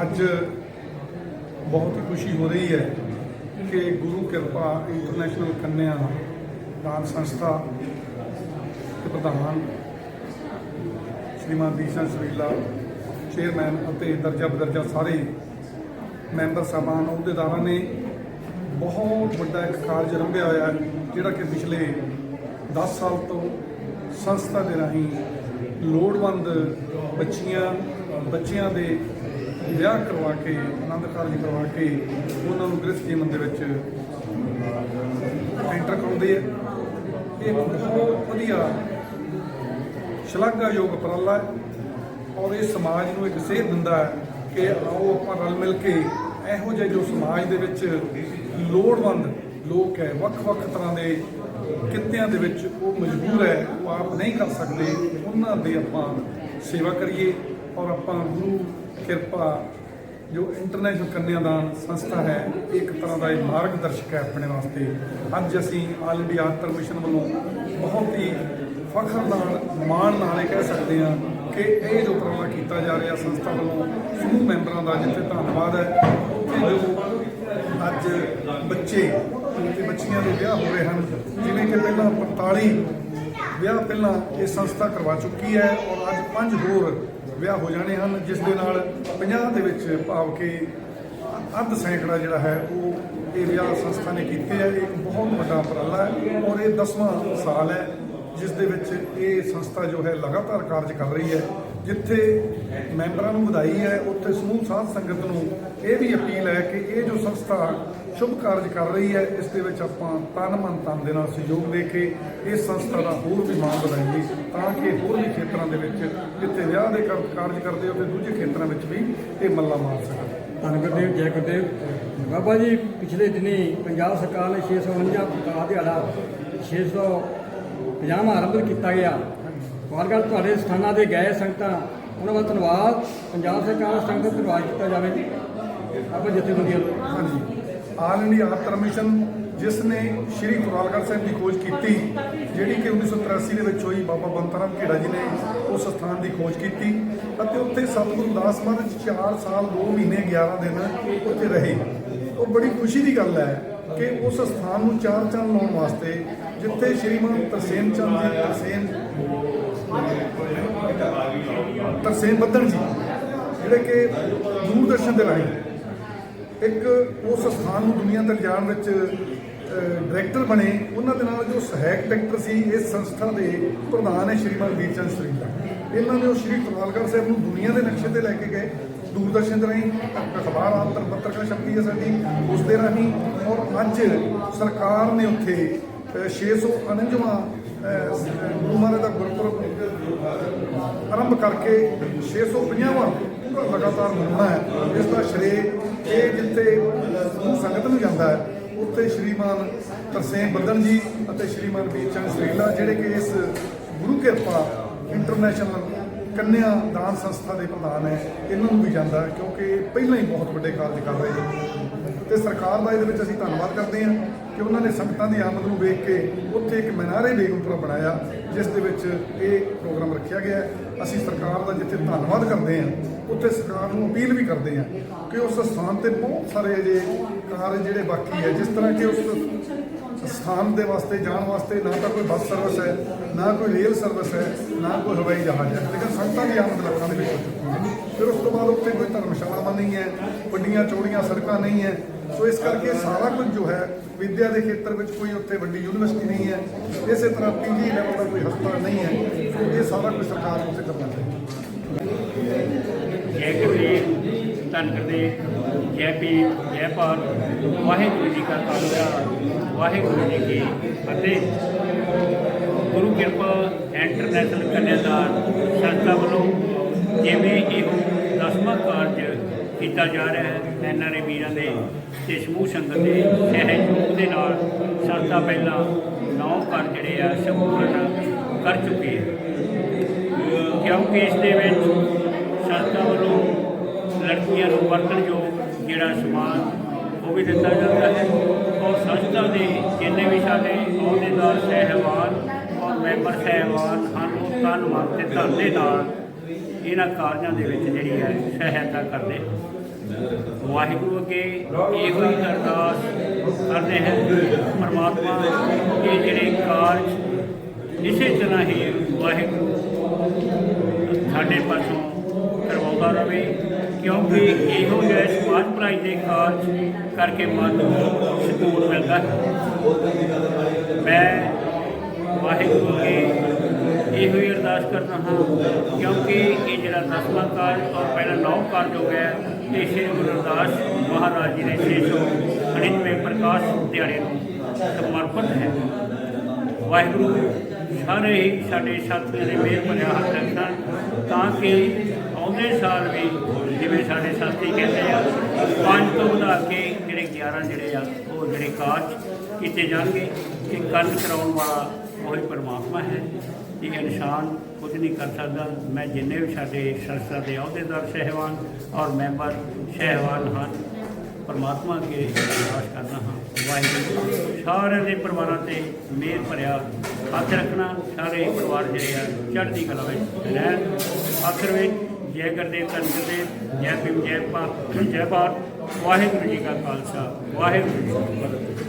ਅੱਜ ਬਹੁਤ ਖੁਸ਼ੀ ਹੋ ਰਹੀ ਹੈ ਕਿ ਗੁਰੂ ਕਿਰਪਾ ਇੰਟਰਨੈਸ਼ਨਲ ਕੰਨਿਆ ਦਾਨ ਸੰਸਥਾ ਦੇ ਪ੍ਰਧਾਨ ਸ਼੍ਰੀਮਾਨ ਦੀਸ਼ਨ ਸਰੀਲਾ ਚੇਅਰਮੈਨ ਅਤੇ ਦਰਜਾ ਬਦਰਜਾ ਸਾਰੇ ਮੈਂਬਰ ਸਾਹਿਬਾਨ, ਅਹੁਦੇਦਾਰਾਂ ਨੇ ਬਹੁਤ ਵੱਡਾ ਇੱਕ ਕਾਰਜ ਰੰਭਿਆ ਹੋਇਆ ਜਿਹੜਾ ਕਿ ਪਿਛਲੇ 10 ਸਾਲ ਤੋਂ ਸੰਸਥਾ ਦੇ ਰਾਹੀਂ ਲੋੜਵੰਦ ਬੱਚੀਆਂ, ਬੱਚਿਆਂ ਦੇ ਵਿਆਹ ਕਰਵਾ ਕੇ, ਆਨੰਦ ਕਾਰਜ ਕਰਵਾ ਕੇ ਉਹਨਾਂ ਨੂੰ ਗ੍ਰਸਤ ਜੀਵਨ ਦੇ ਵਿੱਚ ਐਂਟਰ ਕਰਾਉਂਦੇ ਆ। ਇਹ ਬਹੁਤ ਵਧੀਆ ਸ਼ਲਾਘਾਯੋਗ ਉਪਰਾਲਾ ਹੈ ਔਰ ਇਹ ਸਮਾਜ ਨੂੰ ਇੱਕ ਸੇਧ ਦਿੰਦਾ ਹੈ ਕਿ ਆਓ ਆਪਾਂ ਰਲ ਮਿਲ ਕੇ ਇਹੋ ਜਿਹੇ ਜੋ ਸਮਾਜ ਦੇ ਵਿੱਚ ਲੋੜਵੰਦ ਲੋਕ ਹੈ, ਵੱਖ-ਵੱਖ ਤਰ੍ਹਾਂ ਦੇ ਕਿੱਤਿਆਂ ਦੇ ਵਿੱਚ ਉਹ ਮਜਬੂਰ ਹੈ, ਉਹ ਆਪ ਨਹੀਂ ਕਰ ਸਕਦੇ, ਉਹਨਾਂ ਦੀ ਆਪਾਂ ਸੇਵਾ ਕਰੀਏ ਔਰ ਆਪਾਂ ਗੁਰੂ ਕਿਰਪਾ, ਜੋ ਇੰਟਰਨੈਸ਼ਨਲ ਕੰਨਿਆਦਾਨ ਸੰਸਥਾ ਹੈ ਇਹ ਇੱਕ ਤਰ੍ਹਾਂ ਦਾ ਇਹ ਮਾਰਗਦਰਸ਼ਕ ਹੈ ਆਪਣੇ ਵਾਸਤੇ। ਅੱਜ ਅਸੀਂ ਆਲ ਇੰਡੀਆ ਆਤਰ ਮਿਸ਼ਨ ਵੱਲੋਂ ਬਹੁਤ ਹੀ ਫਖਰ ਨਾਲ, ਮਾਣ ਨਾਲ ਇਹ ਕਹਿ ਸਕਦੇ ਹਾਂ ਕਿ ਇਹ ਜੋ ਉਪਰਾਲਾ ਕੀਤਾ ਜਾ ਰਿਹਾ ਸੰਸਥਾ ਵੱਲੋਂ, ਸਮੂਹ ਮੈਂਬਰਾਂ ਦਾ ਜਿੱਥੇ ਧੰਨਵਾਦ ਹੈ ਕਿ ਜੋ ਅੱਜ ਬੱਚੇ ਤੇ ਬੱਚੀਆਂ ਦੇ ਵਿਆਹ ਹੋ ਰਹੇ ਹਨ, ਜਿਵੇਂ ਕਿ ਪਹਿਲਾਂ 45 ਵਿਆਹ ਪਹਿਲਾਂ ਇਹ ਸੰਸਥਾ ਕਰਵਾ ਚੁੱਕੀ ਹੈ ਔਰ ਅੱਜ ਪੰਜ ਹੋਰ ਵਿਆਹ ਹੋ ਜਾਣੇ ਹਨ, ਜਿਸ ਦੇ ਨਾਲ 50 ਦੇ ਵਿੱਚ ਭਾਵ ਕਿ ਅੱਧ ਸੈਂਕੜਾ ਜਿਹੜਾ ਹੈ ਉਹ ਇਹ ਵਿਆਹ ਸੰਸਥਾ ਨੇ ਕੀਤੇ ਹੈ ਇਹ ਇੱਕ ਬਹੁਤ ਵੱਡਾ ਉਪਰਾਲਾ ਹੈ ਔਰ ਇਹ 10ਵਾਂ ਸਾਲ ਹੈ, ਜਿਸ ਦੇ ਵਿੱਚ ਇਹ ਸੰਸਥਾ ਜੋ ਹੈ ਲਗਾਤਾਰ ਕਾਰਜ ਕਰ ਰਹੀ ਹੈ। ਜਿੱਥੇ ਮੈਂਬਰਾਂ ਨੂੰ ਵਧਾਈ ਹੈ, ਉੱਥੇ ਸਮੂਹ ਸਾਧ ਸੰਗਤ ਨੂੰ ਇਹ ਵੀ ਅਪੀਲ ਹੈ ਕਿ ਇਹ ਜੋ ਸੰਸਥਾ ਸ਼ੁਭ ਕਾਰਜ ਕਰ ਰਹੀ ਹੈ, ਇਸ ਦੇ ਵਿੱਚ ਆਪਾਂ ਤਨ ਮਨ ਤਨ ਦੇ ਨਾਲ ਸਹਿਯੋਗ ਦੇ ਕੇ ਇਸ ਸੰਸਥਾ ਦਾ ਹੋਰ ਵੀ ਮਾਣ ਵਧਾਈਏ ਤਾਂ ਕਿ ਹੋਰ ਵੀ ਖੇਤਰਾਂ ਦੇ ਵਿੱਚ ਜਿੱਥੇ ਵਿਆਹ ਦੇ ਕਾਰਜ ਕਰਦੇ ਹੋ ਤੇ ਦੂਜੇ ਖੇਤਰਾਂ ਵਿੱਚ ਵੀ ਇਹ ਮੱਲਾ ਮਾਰ ਸਕਣ। ਧੰਨ ਗੁਰਦੇਵ, ਜੈ ਗੁਰਦੇਵ। ਬਾਬਾ ਜੀ, ਪਿਛਲੇ ਦਿਨੀ ਪੰਜਾਬ ਸਰਕਾਰ ਨੇ 649 ਦਾ ਦਿਹਾੜਾ 650 ਆਰੰਭ ਕੀਤਾ ਗਿਆ। ਵਾਰਗਲ ਤੁਹਾਡੇ ਸਥਾਨਾਂ ਦੇ ਗਏ ਸੰਗਤਾਂ ਉਹਨਾਂ ਦਾ ਧੰਨਵਾਦ। ਪੰਜਾਬ ਸਰਕਾਰ ਦਾ ਸੰਗਤ ਦਾ ਧੰਨਵਾਦ ਕੀਤਾ ਜਾਵੇ। ਆਪਾਂ ਜਥੇਬੰਦੀਆਂ ਨੂੰ ਹਾਂਜੀ। ਆਲ ਇੰਡੀਆ ਆਤਰ ਮਿਸ਼ਨ, ਜਿਸ ਨੇ ਸ਼੍ਰੀ ਕੁਰਾਲਗੜ੍ਹ ਸਾਹਿਬ ਦੀ ਖੋਜ ਕੀਤੀ, ਜਿਹੜੀ ਕਿ 1983 ਦੇ ਵਿੱਚ ਹੋਈ ਬਾਬਾ ਬੰਤਰਾਮ ਖੇੜਾ ਜੀ ਨੇ ਉਸ ਸਥਾਨ ਦੀ ਖੋਜ ਕੀਤੀ ਅਤੇ ਉੱਥੇ ਸਤਿਗੁਰੂ ਦਾਸ ਮਹਾਰਾਜ 4 ਸਾਲ 2 ਮਹੀਨੇ 11 ਦਿਨ ਉੱਥੇ ਰਹੇ। ਉਹ ਬੜੀ ਖੁਸ਼ੀ ਦੀ ਗੱਲ ਹੈ ਕਿ ਉਸ ਸਥਾਨ ਨੂੰ ਚਾਰ ਚੰਨ ਲਾਉਣ ਵਾਸਤੇ ਜਿੱਥੇ ਸ਼੍ਰੀਮਾਨ ਤਰਸੇਮ ਚੰਦ ਜੀ, ਤਰਸੇਮ ਤਰਸੇਮ ਬੱਦਨ ਜੀ ਜਿਹੜੇ ਕਿ ਦੂਰਦਰਸ਼ਨ ਦੇ ਰਾਹੀਂ ਇੱਕ ਉਸ ਸਥਾਨ ਨੂੰ ਦੁਨੀਆ ਤੱਕ ਜਾਣ ਵਿੱਚ ਡਾਇਰੈਕਟਰ ਬਣੇ ਉਹਨਾਂ ਦੇ ਨਾਲ ਜੋ ਸਹਾਇਕ ਡਾਇਰੈਕਟਰ ਸੀ ਇਸ ਸੰਸਥਾ ਦੇ ਪ੍ਰਧਾਨ ਹੈ ਸ਼੍ਰੀਮਾਨ ਵੀਰਚੰਦ ਸਰੀਲਾ ਇਹਨਾਂ ਨੇ ਉਹ ਸ਼੍ਰੀ ਕੁਰਾਲਗੜ੍ਹ ਸਾਹਿਬ ਨੂੰ ਦੁਨੀਆ ਦੇ ਨਕਸ਼ੇ ਤੇ ਲੈ ਕੇ ਗਏ ਦੂਰਦਰਸ਼ਨ ਦੇ ਰਾਹੀਂ ਅਖਬਾਰ ਆਤਰ ਪੱਤਰਕਾਰ ਸ਼ਕਤੀ ਹੈ ਸਾਡੀ ਉਸ ਦੇ ਰਾਹੀਂ ਔਰ ਅੱਜ ਸਰਕਾਰ ਨੇ ਉੱਥੇ ਅ, 649ਵਾਂ ਗੁਰੂ ਮਹਾਰਾਜ ਦਾ ਗੁਰਪੁਰਬ ਆਰੰਭ ਕਰਕੇ 650ਵਾਂ ਲਗਾਤਾਰ ਮਨਾਉਣਾ ਹੈ। ਇਸ ਦਾ ਸ਼੍ਰੇ ਇਹ ਜਿੱਥੇ ਸੰਗਤ ਨੂੰ ਜਾਂਦਾ ਹੈ, ਉੱਥੇ ਸ਼੍ਰੀਮਾਨ ਤਰਸੇਮ ਬੱਦਨ ਜੀ ਅਤੇ ਸ਼੍ਰੀਮਾਨ ਵੀਰਚੰਦ ਸਰੀਲਾ ਜਿਹੜੇ ਕਿ ਇਸ ਗੁਰੂ ਕਿਰਪਾ ਇੰਟਰਨੈਸ਼ਨਲ ਕੰਨਿਆ ਦਾਨ ਸੰਸਥਾ ਦੇ ਪ੍ਰਧਾਨ ਹੈ, ਇਹਨਾਂ ਨੂੰ ਵੀ ਜਾਂਦਾ ਕਿਉਂਕਿ ਇਹ ਪਹਿਲਾਂ ਹੀ ਬਹੁਤ ਵੱਡੇ ਕਾਰਜ ਕਰ ਰਹੇ ਨੇ। ਤੇ ਸਰਕਾਰ ਦਾ ਇਹਦੇ ਵਿੱਚ ਅਸੀਂ ਧੰਨਵਾਦ ਕਰਦੇ ਹਾਂ ਕਿ ਉਹਨਾਂ ਨੇ ਸੰਗਤਾਂ ਦੀ ਆਮਦ ਨੂੰ ਵੇਖ ਕੇ ਉੱਥੇ ਇੱਕ ਮਨਾਰੇ ਬੇਗਮਪੁਰਾ ਬਣਾਇਆ, ਜਿਸ ਦੇ ਵਿੱਚ ਇਹ ਪ੍ਰੋਗਰਾਮ ਰੱਖਿਆ ਗਿਆ ਅਸੀਂ ਸਰਕਾਰ ਦਾ ਜਿੱਥੇ ਧੰਨਵਾਦ ਕਰਦੇ ਹਾਂ, ਉੱਥੇ ਸਰਕਾਰ ਨੂੰ ਅਪੀਲ ਵੀ ਕਰਦੇ ਹਾਂ ਕਿ ਉਸ ਸਥਾਨ ਤੇ ਬਹੁਤ ਸਾਰੇ ਅਜੇ ਕਾਰਜ ਜਿਹੜੇ ਬਾਕੀ ਹੈ, ਜਿਸ ਤਰ੍ਹਾਂ ਕਿ ਉਸ ਸਥਾਨ ਦੇ ਵਾਸਤੇ ਜਾਣ ਵਾਸਤੇ ਨਾ ਤਾਂ ਕੋਈ ਬੱਸ ਸਰਵਿਸ ਹੈ, ਨਾ ਕੋਈ ਰੇਲ ਸਰਵਿਸ ਹੈ, ਨਾ ਕੋਈ ਹਵਾਈ ਜਹਾਜ਼ ਹੈ। ਲੇਕਿਨ ਸੰਗਤਾਂ ਦੀ ਆਮਦ ਲੱਖਾਂ ਦੇ ਵਿੱਚ ਹੋ ਚੁੱਕੀ ਹੈ। ਫਿਰ ਉਸ ਤੋਂ ਬਾਅਦ ਉੱਥੇ ਕੋਈ ਧਰਮਸ਼ਾਲਾਵਾਂ ਨਹੀਂ ਹੈ, ਵੱਡੀਆਂ ਚੌੜੀਆਂ ਸੜਕਾਂ ਨਹੀਂ ਹੈ। ਸੋ ਇਸ ਕਰਕੇ ਸਾਰਾ ਕੁਝ ਜੋ ਹੈ, ਵਿਦਿਆ ਦੇ ਖੇਤਰ ਵਿੱਚ ਕੋਈ ਉੱਥੇ ਵੱਡੀ ਯੂਨੀਵਰਸਿਟੀ ਨਹੀਂ ਹੈ। ਇਸੇ ਤਰ੍ਹਾਂ ਪੀਜੀ ਲੈਵਲ ਦਾ ਕੋਈ ਹਸਪਤਾਲ ਨਹੀਂ ਹੈ। ਇਹ ਸਾਰਾ ਕੁਝ ਸਰਕਾਰ ਨੂੰ ਉੱਥੇ ਕਰਨਾ ਚਾਹੀਦਾ। ਜੈ ਗੁਰਦੇਵ ਧੰਨ ਗੁਰਦੇਵ ਜੈ ਪੀਰ, ਜੈ ਪਾਲ ਵਾਹਿਗੁਰੂ ਜੀ ਕਾ ਖਾਲਸਾ, ਵਾਹਿਗੁਰੂ ਜੀ ਕੀ ਫਤਿਹ। ਗੁਰੂ ਕਿਰਪਾ ਇੰਟਰਨੈਸ਼ਨਲ ਕੰਨਿਆਦਾਨ ਸੰਸਥਾ ਵੱਲੋਂ ਜਿਵੇਂ ਇਹ ਦਸਵਾਂ ਕਾਰਜ ਕੀਤਾ ਜਾ ਰਿਹਾ ਹੈ ਐਨਆਰਏ ਵੀਰਾਂ ਦੇ ਤੇ ਸਮੂਹ ਸੰਗਤ ਦੇ ਸਹਿਯੋਗ ਦੇ ਨਾਲ ਸੰਸਥਾ ਪਹਿਲਾਂ ਨੌ ਕਾਰਜ ਜਿਹੜੇ ਆ, ਸੰਪੂਰਨ ਕਰ ਚੁੱਕੀ ਹੈ। ਕਿਉਂਕਿ ਇਸ ਦੇ ਵਿੱਚ ਸੰਸਥਾ ਵੱਲੋਂ ਲੜਕੀਆਂ ਨੂੰ ਵਰਤਣਯੋਗ ਜਿਹੜਾ ਸਮਾਨ ਉਹ ਵੀ ਦਿੱਤਾ ਜਾਂਦਾ ਹੈ। ਔਰ ਸੰਸਥਾ ਦੇ ਜਿੰਨੇ ਵੀ ਸਾਡੇ ਅਹੁਦੇਦਾਰ, ਸਹਿਬਾਨ ਔਰ ਮੈਂਬਰ ਸਹਿਬਾਨ ਹਨ, ਉਹ ਤਨ ਮਨ ਤੇ ਧਨ ਦੇ ਨਾਲ ਇਹਨਾਂ ਕਾਰਜਾਂ ਦੇ ਵਿੱਚ ਜਿਹੜੀ ਹੈ ਸਹਾਇਤਾ ਕਰਦੇ ਵਾਹਿਗੁਰੂ ਅੱਗੇ ਇਹੋ ਹੀ ਅਰਦਾਸ ਕਰਦੇ ਹਾਂ ਪਰਮਾਤਮਾ ਕਿ ਜਿਹੜੇ ਕਾਰਜ, ਇਸੇ ਤਰ੍ਹਾਂ ਹੀ ਵਾਹਿਗੁਰੂ ਸਾਡੇ ਪਾਸੋਂ ਕਰਵਾਉਂਦਾ ਰਹੇ ਕਿਉਂਕਿ ਇਹੋ ਜਿਹੇ ਸਮਾਜ ਭਲਾਈ ਦੇ ਕਾਰਜ ਕਰਕੇ ਮਨ ਨੂੰ ਸਕੂਨ ਮਿਲਦਾ ਹੈ। ਮੈਂ ਵਾਹਿਗੁਰੂ ਅੱਗੇ ਇਹੋ ਹੀ ਅਰਦਾਸ ਕਰਦਾ ਹਾਂ, ਕਿਉਂਕਿ ਇਹ ਜਿਹੜਾ ਦਸਵਾਂ ਕਾਰਜ ਔਰ ਪਹਿਲਾ ਨੌ ਕਾਰਜ ਹੋ ਗਿਆ ਇਹ ਸ੍ਰੀ ਗੁਰੂ ਰਵਿਦਾਸ ਮਹਾਰਾਜ ਜੀ ਦੇ 699 ਪ੍ਰਕਾਸ਼ ਦਿਹਾੜੇ ਨੂੰ ਸਮਰਪਿਤ ਹੈ। ਵਾਹਿਗੁਰੂ, ਸਾਰੇ ਹੀ ਸਾਡੇ ਸਾਥੀਆਂ ਦੇ ਮਿਹਰ ਭਰਿਆ ਹੱਥ ਰੱਖਣ। ਤਾਂ ਕਿ ਆਉਂਦੇ ਸਾਲ ਵੀ, ਜਿਵੇਂ ਸਾਡੇ ਸਾਥੀ ਕਹਿੰਦੇ ਆ, ਪੰਜ ਤੋਂ ਵਧਾ ਕੇ ਜਿਹੜੇ 11 ਜਿਹੜੇ ਆ, ਉਹ ਜਿਹੜੇ ਕਾਰਜ ਕੀਤੇ ਜਾਣਗੇ ਕਿ ਕੰਨ ਕਰਾਉਣ ਵਾਲਾ ਉਹੀ ਪਰਮਾਤਮਾ ਹੈ। ਇਹ ਇਨਸਾਨ ਕੁਝ ਨਹੀਂ ਕਰ ਸਕਦਾ। ਮੈਂ ਜਿੰਨੇ ਵੀ ਸਾਡੇ ਸੰਸਥਾ ਦੇ ਅਹੁਦੇਦਾਰ, ਸਹਿਬਾਨ ਔਰ ਮੈਂਬਰ, ਸਹਿਬਾਨ ਹਨ ਪਰਮਾਤਮਾ ਅੱਗੇ ਅਰਦਾਸ ਕਰਦਾ ਹਾਂ। ਵਾਹਿਗੁਰੂ ਸਾਰਿਆਂ ਦੇ ਪਰਿਵਾਰਾਂ ਤੇ ਮਿਹਰ ਭਰਿਆ ਹੱਥ ਰੱਖਣਾ, ਸਾਰੇ ਪਰਿਵਾਰ ਜਿਹੜੇ ਆ, ਚੜ੍ਹਦੀ ਕਲਾ ਵਿੱਚ ਰਹਿਣ। ਆਖਰ ਵਿੱਚ ਜੈ ਗੁਰਦੇਵ ਧੰਨ ਗੁਰਦੇਵ ਜੈ ਭੀਮ, ਜੈ ਭਾਰਤ ਜੈ ਭਾਰਤ। ਵਾਹਿਗੁਰੂ ਜੀ ਕਾ ਖਾਲਸਾ, ਵਾਹਿਗੁਰੂ ਜੀ ਕੀ ਫਤਿਹ।